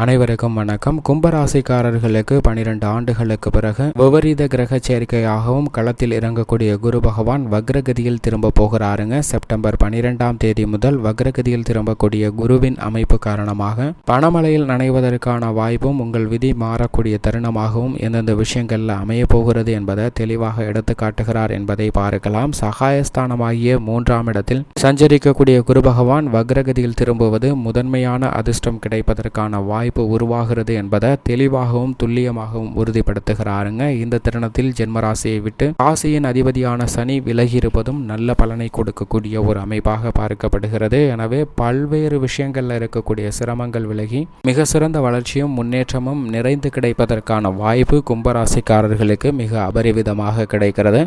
அனைவருக்கும் வணக்கம். கும்பராசிக்காரர்களுக்கு பனிரெண்டு ஆண்டுகளுக்கு பிறகு விபரீத கிரக சேர்க்கையாகவும் களத்தில் இறங்கக்கூடிய குரு பகவான் வக்ரகதியில் திரும்ப போகிறாருங்க. செப்டம்பர் பனிரெண்டாம் தேதி முதல் வக்ரகதியில் திரும்பக்கூடிய குருவின் அமைப்பு காரணமாக பணமலையில் நனைவதற்கான வாய்ப்பும் உங்கள் விதி மாறக்கூடிய தருணமாகவும் எந்தெந்த விஷயங்கள்ல அமைய போகிறது என்பதை தெளிவாக எடுத்து காட்டுகிறார் என்பதை பார்க்கலாம். சகாயஸ்தானமாகிய மூன்றாம் இடத்தில் சஞ்சரிக்கக்கூடிய குரு பகவான் வக்ரகதியில் திரும்புவது முதன்மையான அதிர்ஷ்டம் கிடைப்பதற்கான வாய்ப்பு வாய்ப்பு உருவாகிறது என்பதை தெளிவாகவும் துல்லியமாகவும் உறுதிப்படுத்துகிறாருங்க. இந்த தருணத்தில் ஜென்மராசியை விட்டு ராசியின் அதிபதியான சனி விலகி இருப்பதும் நல்ல பலனை கொடுக்கக்கூடிய ஒரு அமைப்பாக பார்க்கப்படுகிறது. எனவே பல்வேறு விஷயங்களில் இருக்கக்கூடிய சிரமங்கள் விலகி மிக சிறந்த வளர்ச்சியும் முன்னேற்றமும் நிறைந்து கிடைப்பதற்கான வாய்ப்பு கும்பராசிக்காரர்களுக்கு மிக அபரிவிதமாக கிடைக்கிறது.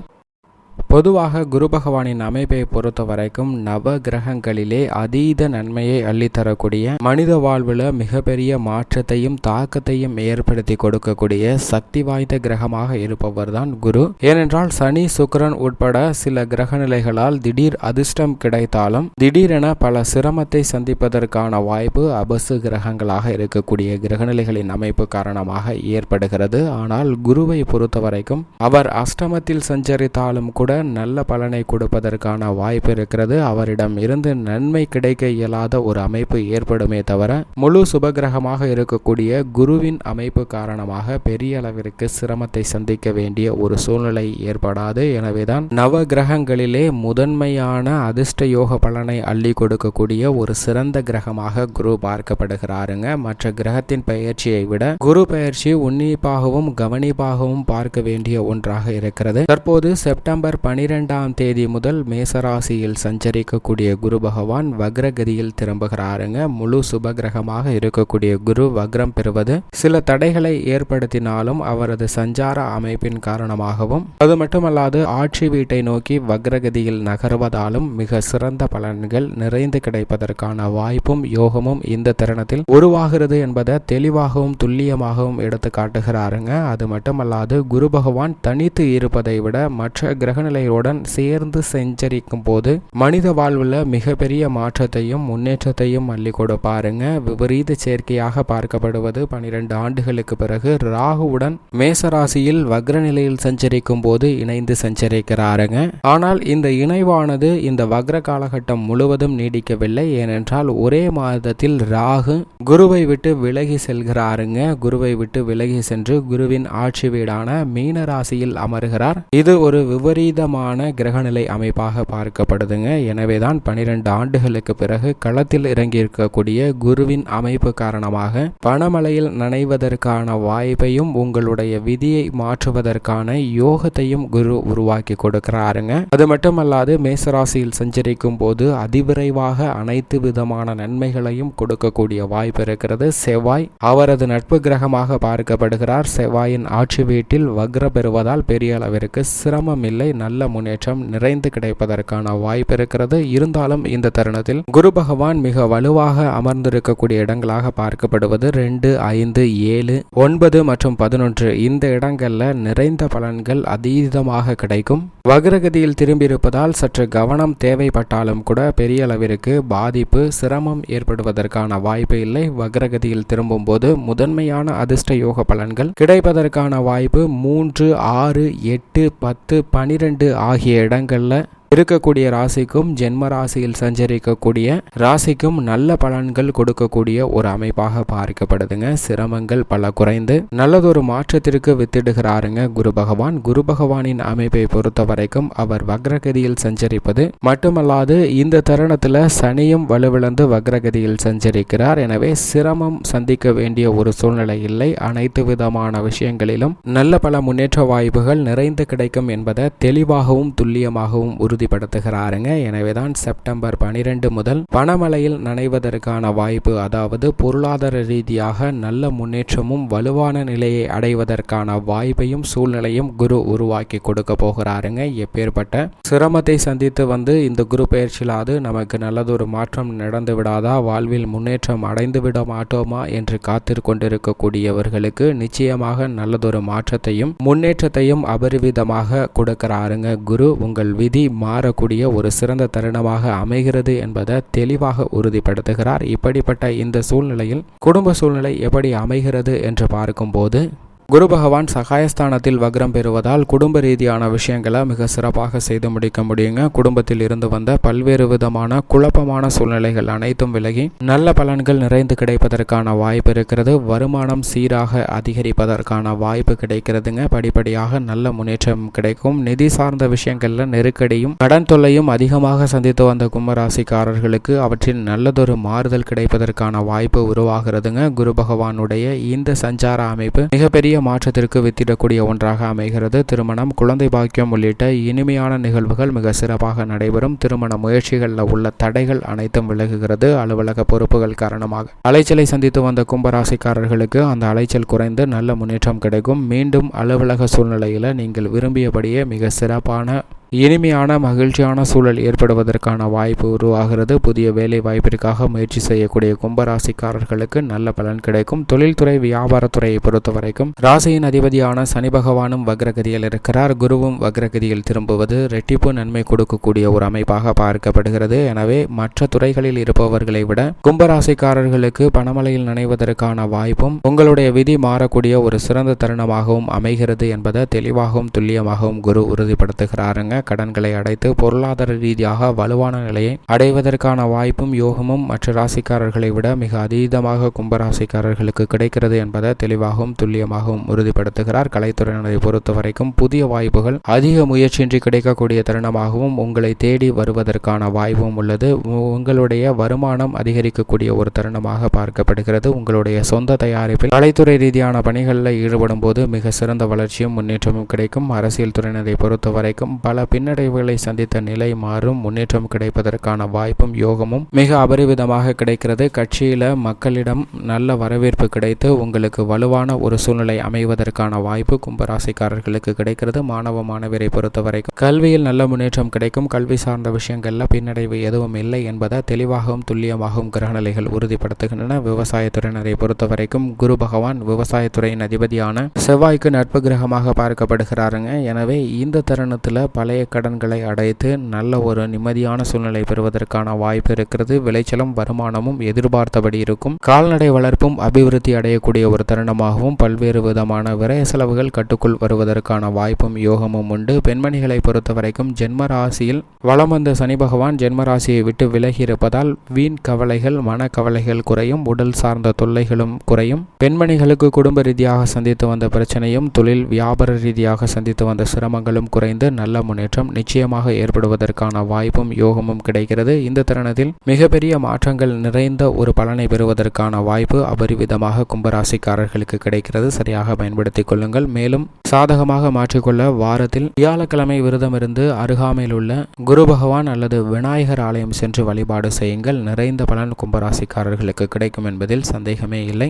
பொதுவாக குரு பகவானின் அமைப்பை பொறுத்த வரைக்கும் நவ கிரகங்களிலே அதீத நன்மையை அள்ளித்தரக்கூடிய மனித வாழ்வில் மிகப்பெரிய மாற்றத்தையும் தாக்கத்தையும் ஏற்படுத்தி கொடுக்கக்கூடிய சக்தி வாய்ந்த கிரகமாக இருப்பவர் தான் குரு. ஏனென்றால் சனி சுக்கரன் உட்பட சில கிரக நிலைகளால் திடீர் அதிர்ஷ்டம் கிடைத்தாலும் திடீரென பல சிரமத்தை சந்திப்பதற்கான வாய்ப்பு அபசு கிரகங்களாக இருக்கக்கூடிய கிரகநிலைகளின் அமைப்பு காரணமாக ஏற்படுகிறது. ஆனால் குருவை பொறுத்த வரைக்கும் அவர் அஷ்டமத்தில் சஞ்சரித்தாலும் கூட நல்ல பலனை கொடுப்பதற்கான வாய்ப்பு இருக்கிறது. அவரிடம் இருந்து நன்மை கிடைக்க இயலாத ஒரு அமைப்பு ஏற்படுமே தவிர முழு சுபகிரகமாக இருக்கக்கூடிய குருவின் அமைப்பு காரணமாக பெரிய அளவிற்கு சிரமத்தை சந்திக்க வேண்டிய ஒரு சூழ்நிலை ஏற்படாது. எனவேதான் நவ கிரகங்களிலே முதன்மையான அதிர்ஷ்ட யோக பலனை அள்ளி கொடுக்கக்கூடிய ஒரு சிறந்த கிரகமாக குரு பார்க்கப்படுகிறாருங்க. மற்ற கிரகத்தின் பயிற்சியை விட குரு பயிற்சி உன்னிப்பாகவும் கவனிப்பாகவும் பார்க்க வேண்டிய ஒன்றாக இருக்கிறது. தற்போது செப்டம்பர் பனிரெண்டாம் தேதி முதல் மேசராசியில் சஞ்சரிக்கக்கூடிய குரு பகவான் வக்ரகதியில் திரும்புகிறாருங்க. முழு சுபகிரகமாக இருக்கக்கூடிய குரு வக்ரம் பெறுவது சில தடைகளை ஏற்படுத்தினாலும் அவரது சஞ்சார அமைப்பின் காரணமாகவும் அது மட்டுமல்லாது ஆட்சி வீட்டை நோக்கி வக்ரகதியில் நகர்வதாலும் மிக சிறந்த பலன்கள் நிறைந்து கிடைப்பதற்கான வாய்ப்பும் யோகமும் இந்த தருணத்தில் உருவாகிறது என்பதை தெளிவாகவும் துல்லியமாகவும் எடுத்து காட்டுகிறாருங்க அது மட்டுமல்லாது குரு பகவான் தனித்து இருப்பதை விட மற்ற கிரகநிலை நிலையுடன் சேர்ந்து செஞ்சரிக்கும் போது மனித வாழ்வில் மிகப்பெரிய மாற்றத்தையும் முன்னேற்றத்தையும் அள்ளி கொடுப்பாருங்க விபரீத சேர்க்கையாக பார்க்கப்படுவது பனிரெண்டு ஆண்டுகளுக்கு பிறகு ராகுவுடன் மேசராசியில் வக்ர நிலையில் சஞ்சரிக்கும் போது இணைந்து சஞ்சரிக்கிறாருங்க. ஆனால் இந்த இணைவானது இந்த வக்ர காலகட்டம் முழுவதும் நீடிக்கவில்லை. ஏனென்றால் ஒரே மாதத்தில் ராகு குருவை விட்டு விலகி செல்கிறாருங்க. குருவை விட்டு விலகி சென்று குருவின் ஆட்சி வீடான மீன ராசியில் அமர்கிறார். இது ஒரு விபரீத விதமான கிரகநிலை அமைப்பாக பார்க்கப்படுதுங்க. எனவே தான் பனிரெண்டு ஆண்டுகளுக்கு பிறகு களத்தில் இறங்கியிருக்கக்கூடிய குருவின் அமைப்பு காரணமாக பணமலையில் நனைவதற்கான வாய்ப்பையும் உங்களுடைய விதியை மாற்றுவதற்கான யோகத்தையும் குரு உருவாக்கி கொடுக்கிறாருங்க. அது மட்டுமல்லாது மேசராசியில் சஞ்சரிக்கும் போது அதிவிரைவாக அனைத்து விதமான நன்மைகளையும் கொடுக்கக்கூடிய வாய்ப்பு இருக்கிறது. செவ்வாய் அவரது நட்பு கிரகமாக பார்க்கப்படுகிறார். செவ்வாயின் ஆட்சி வீட்டில் வக்ர பெறுவதால் பெரிய அளவிற்கு சிரமம் இல்லை நல்ல நல்ல முன்னேற்றம் நிறைந்து கிடைப்பதற்கான வாய்ப்பு இருக்கிறது. இருந்தாலும் இந்த தருணத்தில் குரு பகவான் மிக வலுவாக அமர்ந்திருக்கக்கூடிய இடங்களாக பார்க்கப்படுவது ரெண்டு ஐந்து ஏழு ஒன்பது மற்றும் பதினொன்று. இந்த இடங்கள்ல நிறைந்த பலன்கள் அதீதமாக கிடைக்கும். வக்ரகதியில் திரும்பியிருப்பதால் சற்று கவனம் தேவைப்பட்டாலும் கூட பெரிய அளவிற்கு பாதிப்பு சிரமம் ஏற்படுவதற்கான வாய்ப்பு இல்லை. வக்ரகதியில் திரும்பும் போது முதன்மையான அதிர்ஷ்ட யோக பலன்கள் கிடைப்பதற்கான வாய்ப்பு மூன்று ஆறு எட்டு பத்து பனிரெண்டு ஆகிய இடங்களில் இருக்கக்கூடிய ராசிக்கும் ஜென்ம ராசியில் சஞ்சரிக்கக்கூடிய ராசிக்கும் நல்ல பலன்கள் கொடுக்கக்கூடிய ஒரு அமைப்பாக பார்க்கப்படுதுங்க. சிரமங்கள் பல குறைந்து நல்லதொரு மாற்றத்திற்கு வித்திடுகிறாருங்க குரு பகவான். குரு பகவானின் அமைப்பை பொறுத்த வரைக்கும் அவர் வக்ரகதியில் சஞ்சரிப்பது மட்டுமல்லாது இந்த தருணத்தில் சனியும் வலுவிழந்து வக்ரகதியில் சஞ்சரிக்கிறார். எனவே சிரமம் சந்திக்க வேண்டிய ஒரு சூழ்நிலை இல்லை. அனைத்து விதமான விஷயங்களிலும் நல்ல பல முன்னேற்ற வாய்ப்புகள் நிறைந்து கிடைக்கும் என்பதை தெளிவாகவும் துல்லியமாகவும் உறுதி உறுதிப்படுத்துகிறாருங்க. எனவேதான் செப்டம்பர் பனிரெண்டு முதல் பணமலையில் நனைவதற்கான வாய்ப்பு அதாவது பொருளாதார ரீதியாக நல்ல முன்னேற்றமும் வலுவான நிலையை அடைவதற்கான வாய்ப்பையும் சூழ்நிலையும் குரு உருவாக்கி கொடுக்க போகிறாருங்க. எப்பேற்பட்ட சிரமத்தை சந்தித்து வந்து இந்த குரு பயிற்சியிலாது நமக்கு நல்லதொரு மாற்றம் நடந்து விடாதா? வாழ்வில் முன்னேற்றம் அடைந்து விட மாட்டோமா? என்று காத்திரு கொண்டிருக்கக்கூடியவர்களுக்கு நிச்சயமாக நல்லதொரு மாற்றத்தையும் முன்னேற்றத்தையும் அபரிவிதமாக கொடுக்கிறாருங்க குரு. உங்கள் விதி மாறக்கூடிய ஒரு சிறந்த தருணமாக அமைகிறது என்பதை தெளிவாக உறுதிப்படுத்துகிறார். இப்படிப்பட்ட இந்த சூழ்நிலையில் குடும்ப சூழ்நிலை எப்படி அமைகிறது என்று பார்க்கும்போது குரு பகவான் சகாயஸ்தானத்தில் வக்ரம் பெறுவதால் குடும்ப ரீதியான விஷயங்களை மிக சிறப்பாக செய்து முடிக்க முடியுங்க. குடும்பத்தில் இருந்து வந்த பல்வேறு விதமான குழப்பமான சூழ்நிலைகள் அனைத்தும் விலகி நல்ல பலன்கள் நிறைந்து கிடைப்பதற்கான வாய்ப்பு இருக்கிறது. வருமானம் சீராக அதிகரிப்பதற்கான வாய்ப்பு கிடைக்கிறதுங்க. படிப்படியாக நல்ல முன்னேற்றம் கிடைக்கும். நிதி சார்ந்த விஷயங்கள்ல நெருக்கடியும் கடன் தொல்லையும் அதிகமாக சந்தித்து வந்த கும்பராசிக்காரர்களுக்கு அவற்றில் நல்லதொரு மாறுதல் கிடைப்பதற்கான வாய்ப்பு உருவாகிறதுங்க. குரு பகவானுடைய இந்த சஞ்சார அமைப்பு மிகப்பெரிய மாற்றத்திற்கு வித்திடக்கூடிய ஒன்றாக அமைகிறது. திருமணம் குழந்தை பாக்கியம் உள்ளிட்ட இனிமையான நிகழ்வுகள் மிக சிறப்பாக நடைபெறும். திருமண முயற்சிகளில் உள்ள தடைகள் அனைத்தும் விலகுகிறது. அலுவலக பொறுப்புகள் காரணமாக அலைச்சலை சந்தித்து வந்த கும்பராசிக்காரர்களுக்கு அந்த அலைச்சல் குறைந்து நல்ல முன்னேற்றம் கிடைக்கும். மீண்டும் அலுவலக சூழ்நிலையில் நீங்கள் விரும்பியபடியே மிக சிறப்பான இனிமையான மகிழ்ச்சியான சூழல் ஏற்படுவதற்கான வாய்ப்பு உருவாகிறது. புதிய வேலை வாய்ப்பிற்காக முயற்சி செய்யக்கூடிய கும்பராசிக்காரர்களுக்கு நல்ல பலன் கிடைக்கும். தொழில்துறை வியாபாரத்துறையை பொறுத்த வரைக்கும் ராசியின் அதிபதியான சனி பகவானும் வக்ரகதியில் இருக்கிறார். குருவும் வக்ரகதியில் திரும்புவது ரெட்டிப்பு நன்மை கொடுக்கக்கூடிய ஒரு அமைப்பாக பார்க்கப்படுகிறது. எனவே மற்ற துறைகளில் இருப்பவர்களை விட கும்பராசிக்காரர்களுக்கு பணமலையில் நனைவதற்கான வாய்ப்பும் உங்களுடைய விதி மாறக்கூடிய ஒரு சிறந்த தருணமாகவும் அமைகிறது என்பதை தெளிவாகவும் துல்லியமாகவும் குரு உறுதிப்படுத்துகிறாருங்க. கடன்களை அடைத்து பொருளாதார ரீதியாக வலுவான நிலையை அடைவதற்கான வாய்ப்பும் யோகமும் மற்ற ராசிக்காரர்களை விட மிக அதீதமாக கும்பராசிக்காரர்களுக்கு கிடைக்கிறது என்பதை தெளிவாகவும் துல்லியமாகவும் உறுதிப்படுத்துகிறார். கலைத்துறையினரை பொறுத்த வரைக்கும் புதிய வாய்ப்புகள் அதிக முயற்சியின்றி கிடைக்கக்கூடிய தருணமாகவும் உங்களை தேடி வருவதற்கான வாய்ப்பும் உள்ளது. உங்களுடைய வருமானம் அதிகரிக்கக்கூடிய ஒரு தருணமாக பார்க்கப்படுகிறது. உங்களுடைய சொந்த தயாரிப்பில் கலைத்துறை ரீதியான பணிகளில் ஈடுபடும் போது மிக சிறந்த வளர்ச்சியும் முன்னேற்றமும் கிடைக்கும். அரசியல் துறையினரை பொறுத்த வரைக்கும் பல பின்னடைவுகளை சந்தித்த நிலை மாறும் முன்னேற்றம் கிடைப்பதற்கான வாய்ப்பும் யோகமும் மிக அபரிவிதமாக கிடைக்கிறது. கட்சியில மக்களிடம் நல்ல வரவேற்பு கிடைத்து உங்களுக்கு வலுவான ஒரு சூழ்நிலை அமைவதற்கான வாய்ப்பு கும்பராசிக்காரர்களுக்கு கிடைக்கிறது. மாணவ மாணவரை பொறுத்த வரைக்கும் கல்வியில் நல்ல முன்னேற்றம் கிடைக்கும். கல்வி சார்ந்த விஷயங்கள்ல பின்னடைவு எதுவும் இல்லை என்பதை தெளிவாகவும் துல்லியமாகவும் கிரகநிலைகள் உறுதிப்படுத்துகின்றன. விவசாயத்துறையினரை பொறுத்தவரைக்கும் குரு பகவான் விவசாயத்துறையின் அதிபதியான செவ்வாய்க்கு நட்பு கிரகமாக பார்க்கப்படுகிறாருங்க. எனவே இந்த தருணத்தில் பழைய கடன்களை அடைத்து நல்ல ஒரு நிம்மதியான சூழ்நிலை பெறுவதற்கான வாய்ப்பு இருக்கிறது. விளைச்சலும் வருமானமும் எதிர்பார்த்தபடி இருக்கும். கால்நடை வளர்ப்பும் அபிவிருத்தி அடையக்கூடிய ஒரு தருணமாகவும் பல்வேறு விதமான விரய செலவுகள் கட்டுக்குள் வருவதற்கான வாய்ப்பும் யோகமும் உண்டு. பெண்மணிகளை பொறுத்த வரைக்கும் ஜென்ம ராசியில் வளம் வந்த சனி பகவான் ஜென்ம ராசியை விட்டு விலகி இருப்பதால் வீண் கவலைகள் மன கவலைகள் குறையும் உடல் சார்ந்த தொல்லைகளும் குறையும். பெண்மணிகளுக்கு குடும்ப ரீதியாக சந்தித்து வந்த பிரச்சனையும் தொழில் வியாபார ரீதியாக சந்தித்து வந்த சிரமங்களும் குறைந்து நல்ல முன்னேற்றம் நிச்சயமாக ஏற்படுவதற்கான வாய்ப்பும் யோகமும் கிடைக்கிறது. இந்த தருணத்தில் மிகப்பெரிய மாற்றங்கள் நிறைந்த ஒரு பலனை பெறுவதற்கான வாய்ப்பு அபரிவிதமாக கும்பராசிக்காரர்களுக்கு கிடைக்கிறது. சரியாக பயன்படுத்திக் கொள்ளுங்கள். மேலும் சாதகமாக மாற்றிக்கொள்ள வாரத்தில் வியாழக்கிழமை விரதமிருந்து அருகாமையில் உள்ள குரு பகவான் அல்லது விநாயகர் ஆலயம் சென்று வழிபாடு செய்யுங்கள். நிறைந்த பலன் கும்பராசிக்காரர்களுக்கு கிடைக்கும் என்பதில் சந்தேகமே இல்லை.